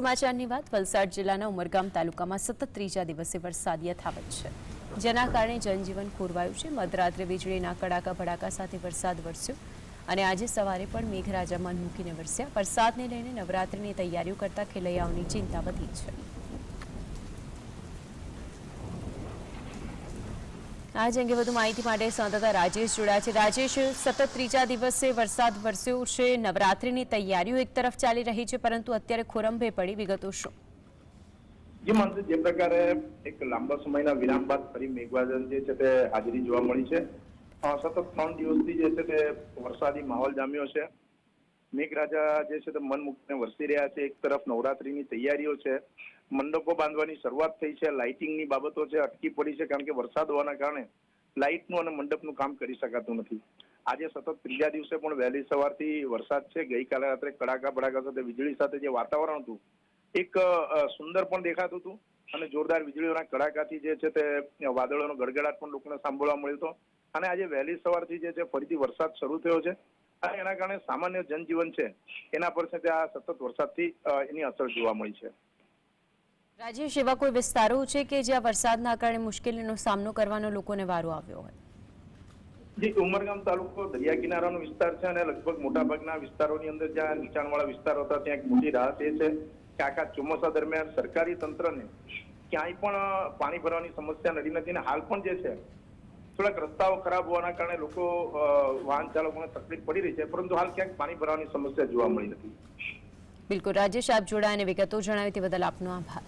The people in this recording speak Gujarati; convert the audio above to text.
સમાચારની વાત, વલસાડ જિલ્લાના ઉમરગામ તાલુકામાં સતત ત્રીજા દિવસે વરસાદ યથાવત છે. જેના કારણે જનજીવન ખોરવાયું છે. મધરાત્રે વીજળીના કડાકા ભડાકા સાથે વરસાદ વરસ્યો અને આજે સવારે પણ મેઘરાજા મન મૂકીને વરસ્યા. વરસાદને લઈને નવરાત્રિની તૈયારીઓ કરતા ખેલૈયાઓની ચિંતા વધી છે. આજ અંગે વધુ માહિતી માટે સંવાદદાતા રાજેશ જોડાયા છે. રાજેશ, સતત ત્રીજા દિવસે વરસાદ વરસ્યો છે. નવરાત્રીની તૈયારીઓ એક તરફ ચાલી રહી છે, પરંતુ અત્યારે ખોરંભે પડી વિગતો શું? જે માનસી જે પ્રકારે એક લાંબા સમયના વિરામ બાદ ફરી મેઘવાજન જે છે તે હાજરી જોવા મળી છે. સતત ત્રણ દિવસથી જે છે તે વરસાદી માહોલ જામ્યો છે. મેઘરાજા જે છે તે મન મૂકીને વરસી રહ્યા છે. એક તરફ નવરાત્રીની તૈયારીઓ છે. મંડપો બાંધવાની શરૂઆત થઈ છે. લાઇટિંગની બાબતો છે અટકી પડી છે કારણ કે વરસાદ હોવાના કારણે લાઇટનું અને મંડપનું કામ કરી શકાતું નથી. આજે સતત ત્રીજા દિવસે પણ વહેલી સવારથી વરસાદ છે. ગઈકાલે રાત્રે કડાકા ભડાકા સાથે વીજળી સાથે જે વાતાવરણ હતું, એક સુંદર પણ દેખાતું હતું અને જોરદાર વીજળીઓના કડાકાથી જે છે તે વાદળોનો ગડગડાટ પણ લોકોને સાંભળવા મળ્યો હતો. અને આજે વહેલી સવારથી જે છે ફરીથી વરસાદ શરૂ થયો છે. અને એના કારણે સામાન્ય જનજીવન છે એના પર છે તે આ સતત વરસાદથી એની અસર જોવા મળી છે. રાજેશ એવા કોઈ વિસ્તારો છે કે જ્યાં વરસાદના કારણે મુશ્કેલીનો સામનો કરવાનો લોકોને વારો આવ્યો હોય? જે ઉમરગામ તાલુકો દરિયા કિનારાનો વિસ્તાર છે અને લગભગ મોટાભાગના વિસ્તારોની અંદર જ્યાં નીચાણવાળા વિસ્તારો હતા ત્યાં એક મોટી રાહત એ છે કે આખા ચોમાસા દરમિયાન સરકારી તંત્રને ક્યાંય પણ પાણી ભરવાની સમસ્યા નડી નથી અને હાલ પણ જે છે થોડાક રસ્તાઓ ખરાબ હોવાના કારણે લોકો વાહન ચાલકોને તકલીફ પડી રહી છે. પરંતુ હાલ ક્યાંક પાણી ભરવાની સમસ્યા જોવા મળી નથી. બિલકુલ. રાજેશ, આપ જોડાયા અને વિગતો જણાવી તે બદલ આપનો આભાર.